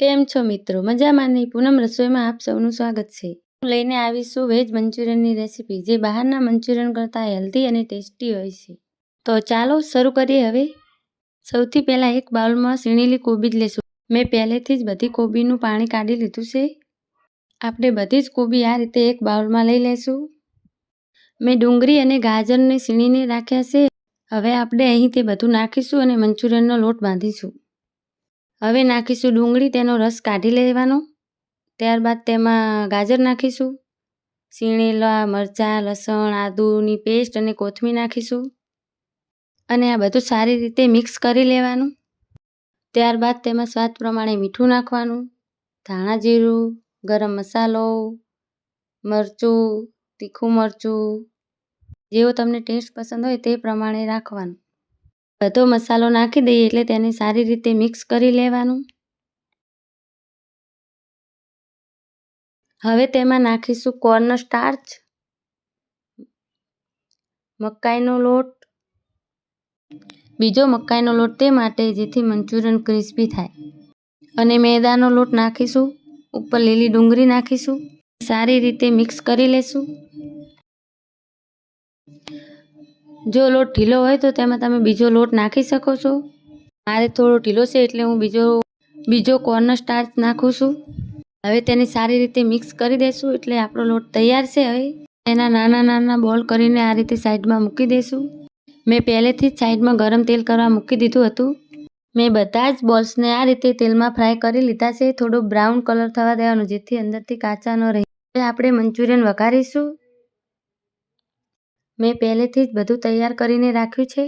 કેમ છો મિત્રો? મજામાં નહીં પૂનમ રસોઈમાં આપ સૌનું સ્વાગત છે. હું લઈને આવીશું વેજ મંચુરિયનની રેસીપી, જે બહારના મંચુરિયન કરતાં હેલ્ધી અને ટેસ્ટી હોય છે. તો ચાલો શરૂ કરીએ હવે. સૌથી પહેલાં એક બાઉલમાં સીણેલી કોબી જ લેશું. મેં પહેલેથી જ બધી કોબીનું પાણી કાઢી લીધું છે. આપણે બધી જ કોબી આ રીતે એક બાઉલમાં લઈ લેશું. મેં ડુંગળી અને ગાજરને સીણીને રાખ્યા છે. હવે આપણે અહીં તે બધું નાખીશું અને મંચુરિયનનો લોટ બાંધીશું. હવે નાખીશું ડુંગળી, તેનો રસ કાઢી લેવાનો. ત્યારબાદ તેમાં ગાજર નાખીશું. સીણેલા મરચાં, લસણ, આદુની પેસ્ટ અને કોથમીર નાખીશું. અને આ બધું સારી રીતે મિક્સ કરી લેવાનું. ત્યારબાદ તેમાં સ્વાદ પ્રમાણે મીઠું નાખવાનું. ધાણા જીરું, ગરમ મસાલો, મરચું, તીખું મરચું, જેવો તમને ટેસ્ટ પસંદ હોય તે પ્રમાણે રાખવાનું. બધો મસાલો નાખી દઈએ એટલે તેને સારી રીતે મિક્સ કરી લેવાનું. હવે તેમાં નાખીશું કોર્ન સ્ટાર્ચ, મકાઈનો લોટ. બીજો મકાઈનો લોટ તે માટે જેથી મંચુરિયન ક્રિસ્પી થાય. અને મેદાનો લોટ નાખીશું, ઉપર લીલી ડુંગળી નાખીશું. સારી રીતે મિક્સ કરી લેશું. જો લોટ ઢીલો હોય તો તેમાં તમે બીજો લોટ નાખી શકો છો. મારે થોડો ઢીલો છે એટલે હું બીજો બીજો કોર્ન સ્ટાર્ચ નાખું છું. હવે તેને સારી રીતે મિક્સ કરી દઈશું એટલે આપણો લોટ તૈયાર છે હવે. એના નાના નાના બોલ કરીને આ રીતે સાઈડમાં મૂકી દઈશું મેં પહેલેથી જ સાઈડમાં ગરમ તેલ કરવા મૂકી દીધું હતું. મેં બધા જ બોલ્સને આ રીતે તેલમાં ફ્રાય કરી લીધા છે. થોડો બ્રાઉન કલર થવા દેવાનું જેથી અંદરથી કાચા ન રહે. આપણે મંચુરિયન વઘારીશું. મેં પહેલેથી જ બધું તૈયાર કરીને રાખ્યું છે.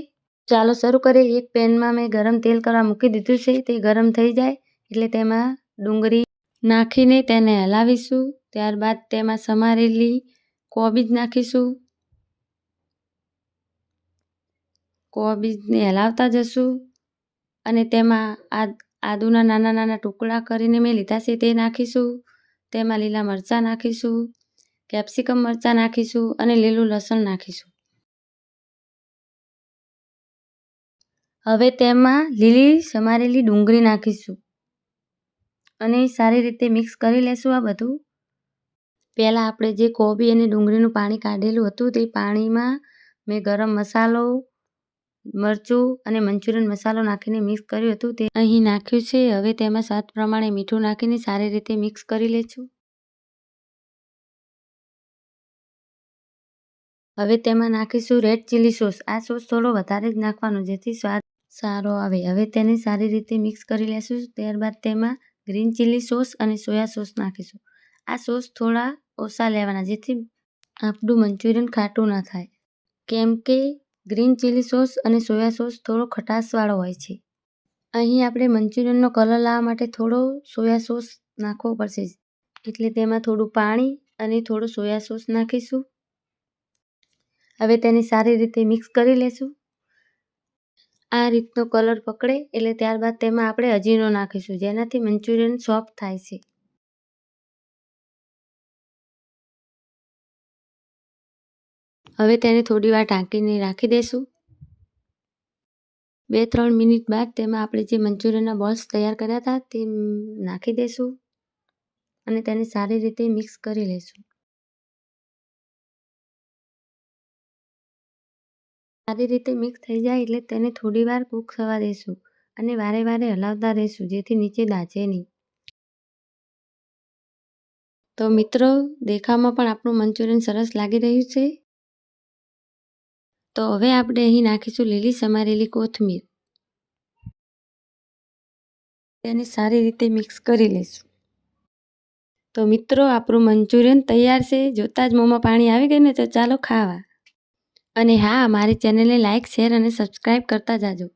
ચાલો શરૂ કરીએ. એક પેનમાં મેં ગરમ તેલ કરવા મૂકી દીધું છે. તે ગરમ થઈ જાય એટલે તેમાં ડુંગળી નાખીને તેને હલાવીશું. ત્યારબાદ તેમાં સમારેલી કોબીજ નાખીશું. કોબીજને હલાવતા જશું અને તેમાં આ આદુના નાના નાના ટુકડા કરીને મેં લીધા છે તે નાખીશું. તેમાં લીલા મરચાં નાખીશું. કેપ્સિકમ મરચાં નાખીશું અને લીલું લસણ નાખીશું. હવે તેમાં લીલી સમારેલી ડુંગળી નાખીશું. અને સારી રીતે મિક્સ કરી લેશું આ બધું. પહેલાં આપણે જે કોબી અને ડુંગળીનું પાણી કાઢેલું હતું તે પાણીમાં મેં ગરમ મસાલો, મરચું અને મંચુરિયન મસાલો નાખીને મિક્સ કર્યું હતું તે અહીં નાખ્યું છે. હવે તેમાં સ્વાદ પ્રમાણે મીઠું નાખીને સારી રીતે મિક્સ કરી લેશું. હવે તેમાં નાખીશું રેડ ચીલી સોસ આ સોસ થોડો વધારે જ નાખવાનો, જેથી સ્વાદ સારો આવે. હવે તેને સારી રીતે મિક્સ કરી લેશું. ત્યારબાદ તેમાં ગ્રીન ચીલી સોસ અને સોયા સોસ નાખીશું. આ સોસ થોડા ઓછા લેવાના, જેથી આપણું મંચુરિયન ખાટું ન થાય. કેમ કે ગ્રીન ચીલી સોસ અને સોયા સોસ થોડો ખટાશવાળો હોય છે. અહીં આપણે મંચુરિયનનો કલર લાવવા માટે થોડો સોયા સોસ નાખવો પડશે. એટલે તેમાં થોડું પાણી અને થોડો સોયા સોસ નાખીશું. હવે તેને સારી રીતે મિક્સ કરી લેશું. આ રીતનો કલર પકડે એટલે ત્યારબાદ તેમાં આપણે અજીનો નાખીશું, જેનાથી મંચુરિયન સોફ્ટ થાય છે. હવે તેને થોડી વાર ઢાંકીને રાખી દઈશું બે ત્રણ મિનિટ બાદ તેમાં આપણે જે મંચુરિયનના બોલ્સ તૈયાર કર્યા હતા, તે નાખી દઈશું અને તેને સારી રીતે મિક્સ કરી લઈશું સારી રીતે મિક્સ થઈ જાય એટલે તેને થોડી વાર કૂક થવા દઈશું અને વારે વારે હલાવતા રહીશું, જેથી નીચે દાચે નહીં. તો મિત્રો, દેખાવમાં પણ આપણું મંચુરિયન સરસ લાગી રહ્યું છે. તો હવે આપણે અહીં નાખીશું લીલી સમારેલી કોથમીર. તેને સારી રીતે મિક્સ કરી લઈશું તો મિત્રો, આપણું મંચુરિયન તૈયાર છે. જોતાં જ મોંમાં પાણી આવી ગયું ને, તો ચાલો ખાવા. અને હા મારી ચેનલને લાઇક શેર અને સબસ્ક્રાઈબ કરતા જાજો.